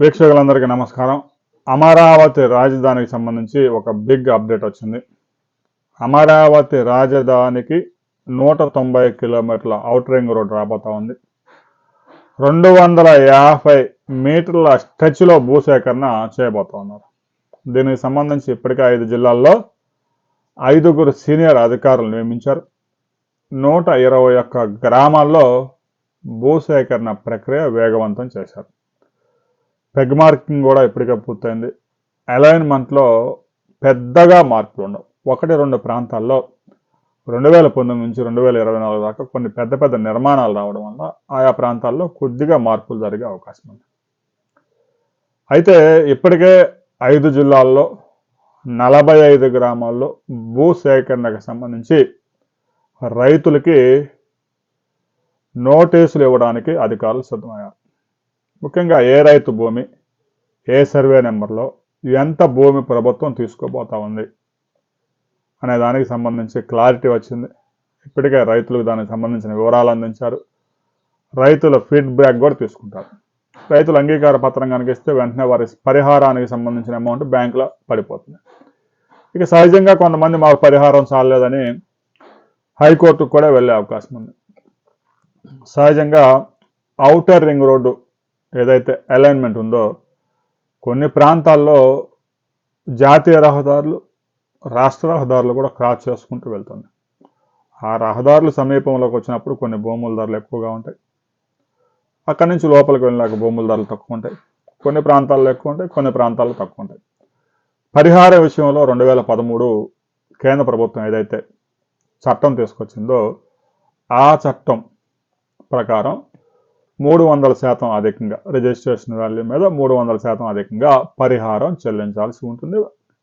వీక్షకులందరికీ నమస్కారం. అమరావతి రాజధానికి సంబంధించి ఒక బిగ్ అప్డేట్ వచ్చింది. అమరావతి రాజధానికి నూట తొంభై కిలోమీటర్ల అవుట్ రింగ్ రోడ్ రాబోతా ఉంది. రెండు వందల యాభై మీటర్ల స్ట్రెచ్లో భూసేకరణ చేయబోతా ఉన్నారు. దీనికి సంబంధించి ఇప్పటికే ఐదు జిల్లాల్లో ఐదుగురు సీనియర్ అధికారులు నియమించారు. నూట ఇరవై ఒక్క గ్రామాల్లో భూసేకరణ ప్రక్రియ వేగవంతం చేశారు. పెగ్ మార్కింగ్ కూడా ఇప్పటికే పూర్తయింది. అలైన్మెంట్లో పెద్దగా మార్పులు ఉండవు. ఒకటి రెండు ప్రాంతాల్లో రెండు వేల పంతొమ్మిది నుంచి రెండు వేల ఇరవై నాలుగు దాకా కొన్ని పెద్ద పెద్ద నిర్మాణాలు రావడం వల్ల ఆయా ప్రాంతాల్లో కొద్దిగా మార్పులు జరిగే అవకాశం ఉంది. అయితే ఇప్పటికే ఐదు జిల్లాల్లో నలభై ఐదు గ్రామాల్లో భూ సేకరణకు సంబంధించి రైతులకి నోటీసులు ఇవ్వడానికి అధికారులు సిద్ధమయ్యారు. ముఖ్యంగా ఏ రైతు భూమి ఏ సర్వే నెంబర్లో ఎంత భూమి ప్రభుత్వం తీసుకోబోతా ఉంది అనే దానికి సంబంధించి క్లారిటీ వచ్చింది. ఇప్పటికే రైతులకు దానికి సంబంధించిన వివరాలు అందించారు. రైతుల ఫీడ్బ్యాక్ కూడా తీసుకుంటారు. రైతులు అంగీకార పత్రం కనిపిస్తే వెంటనే వారి పరిహారానికి సంబంధించిన అమౌంట్ బ్యాంకులో పడిపోతుంది. ఇక సహజంగా కొంతమంది మాకు పరిహారం చాలలేదని హైకోర్టుకు కూడా వెళ్ళే అవకాశం ఉంది. సహజంగా ఔటర్ రింగ్ రోడ్డు ఏదైతే అలైన్మెంట్ ఉందో కొన్ని ప్రాంతాల్లో జాతీయ రహదారులు రాష్ట్ర రహదారులు కూడా క్రాస్ చేసుకుంటూ వెళ్తుంది. ఆ రహదారులు సమీపంలోకి వచ్చినప్పుడు కొన్ని భూముల ధరలు ఎక్కువగా ఉంటాయి. అక్కడి నుంచి లోపలికి వెళ్ళినాక భూముల ధరలు తక్కువ ఉంటాయి. కొన్ని ప్రాంతాల్లో ఎక్కువ ఉంటాయి కొన్ని ప్రాంతాల్లో తక్కువ ఉంటాయి. పరిహార విషయంలో రెండు వేల పదమూడు కేంద్ర ప్రభుత్వం ఏదైతే చట్టం తీసుకొచ్చిందో ఆ చట్టం ప్రకారం మూడు వందల శాతం అధికంగా రిజిస్ట్రేషన్ వాల్యూ మీద మూడు వందల శాతం అధికంగా పరిహారం చెల్లించాల్సి ఉంటుంది.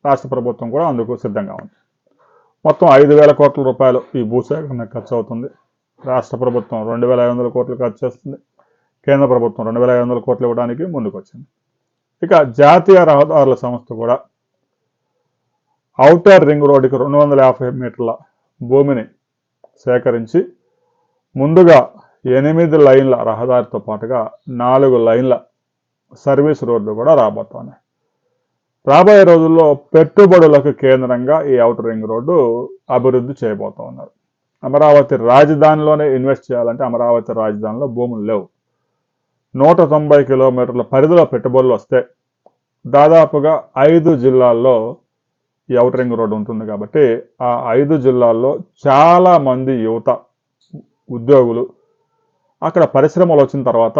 రాష్ట్ర ప్రభుత్వం కూడా అందుకు సిద్ధంగా ఉంది. మొత్తం ఐదు వేల కోట్ల రూపాయలు ఈ భూసేకరణ ఖర్చు అవుతుంది రాష్ట్ర ప్రభుత్వం రెండు వేల ఐదు వందల కోట్లు ఖర్చు చేస్తుంది. కేంద్ర ప్రభుత్వం రెండు వేల ఐదు వందల కోట్లు ఇవ్వడానికి ముందుకొచ్చింది. ఇక జాతీయ రహదారుల సంస్థ కూడా అవుటర్ రింగ్ రోడ్డుకి రెండు వందల యాభై మీటర్ల భూమిని సేకరించి ముందుగా ఎనిమిది లైన్ల రహదారితో పాటుగా నాలుగు లైన్ల సర్వీస్ రోడ్లు కూడా రాబోతున్నాయి రాబోయే రోజుల్లో పెట్టుబడులకు కేంద్రంగా ఈ అవుటర్ రింగ్ రోడ్డు అభివృద్ధి చేయబోతా ఉన్నారు అమరావతి రాజధానిలోనే ఇన్వెస్ట్ చేయాలంటే అమరావతి రాజధానిలో భూములు లేవు. నూట తొంభై కిలోమీటర్ల పరిధిలో పెట్టుబడులు వస్తే దాదాపుగా ఐదు జిల్లాల్లో ఈ అవుటర్ రింగ్ రోడ్డు ఉంటుంది కాబట్టి ఆ ఐదు జిల్లాల్లో చాలామంది యువత ఉద్యోగులు అక్కడ పరిశ్రమలు వచ్చిన తర్వాత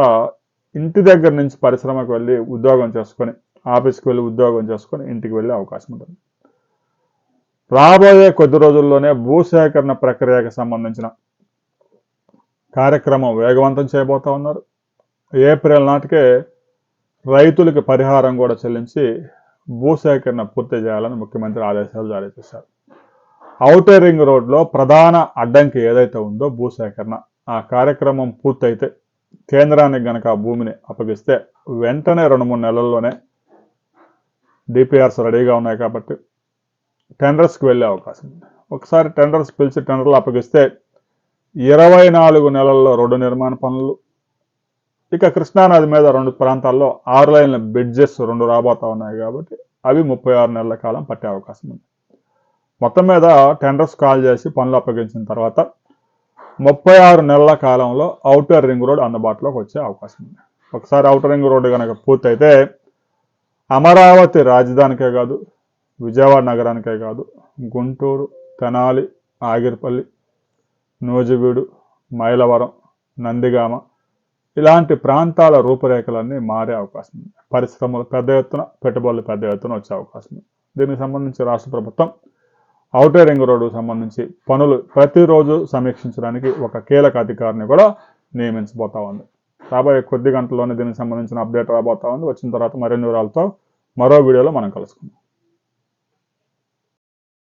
ఇంటి దగ్గర నుంచి పరిశ్రమకు వెళ్ళి ఉద్యోగం చేసుకొని ఆఫీస్కి వెళ్ళి ఉద్యోగం చేసుకొని ఇంటికి వెళ్ళే అవకాశం ఉంటుంది. రాబోయే కొద్ది రోజుల్లోనే భూసేకరణ ప్రక్రియకు సంబంధించిన కార్యక్రమం వేగవంతం చేయబోతా ఉన్నారు. ఏప్రిల్ నాటికే రైతులకి పరిహారం కూడా చెల్లించి భూసేకరణ పూర్తి చేయాలని ముఖ్యమంత్రి ఆదేశాలు జారీ చేశారు. ఔటర్ రింగ్ రోడ్లో ప్రధాన అడ్డంకి ఏదైతే ఉందో భూసేకరణ. ఆ కార్యక్రమం పూర్తయితే కేంద్రానికి గనక ఆ భూమిని అప్పగిస్తే వెంటనే రెండు మూడు నెలల్లోనే డిపిఆర్స్ రెడీగా ఉన్నాయి కాబట్టి టెండర్స్కి వెళ్ళే అవకాశం ఉంది. ఒకసారి టెండర్స్ పిలిచి టెండర్లు అప్పగిస్తే ఇరవై నాలుగు నెలల్లో రోడ్డు నిర్మాణ పనులు ఇక కృష్ణానది మీద రెండు ప్రాంతాల్లో ఆరు లైన్ల బ్రిడ్జెస్ రెండు రాబోతా ఉన్నాయి కాబట్టి అవి ముప్పై ఆరు నెలల కాలం పట్టే అవకాశం ఉంది. మొత్తం మీద టెండర్స్ కాల్ చేసి పనులు అప్పగించిన తర్వాత ముప్పై ఆరు నెలల కాలంలో అవుటర్ రింగ్ రోడ్ అందుబాటులోకి వచ్చే అవకాశం ఉంది. ఒకసారి అవుటర్ రింగ్ రోడ్డు కనుక పూర్తయితే అమరావతి రాజధానికే కాదు విజయవాడ నగరానికే కాదు గుంటూరు తెనాలి ఆగిరిపల్లి నూజివీడు మైలవరం నందిగామ ఇలాంటి ప్రాంతాల రూపురేఖలన్నీ మారే అవకాశం ఉంది. పరిశ్రమలు పెద్ద ఎత్తున పెట్టుబడులు పెద్ద ఎత్తున వచ్చే అవకాశం ఉంది. దీనికి సంబంధించి రాష్ట్ర ప్రభుత్వం ఔటర్ రింగ్ రోడ్డు సంబంధించి పనులు ప్రతిరోజు సమీక్షించడానికి ఒక కీలక అధికారిని కూడా నియమించబోతా ఉంది. రాబోయే కొద్ది గంటల్లోనే దీనికి సంబంధించిన అప్డేట్ రాబోతా ఉంది. వచ్చిన తర్వాత మరిన్ని వివరాలతో మరో వీడియోలో మనం కలుసుకుందాం.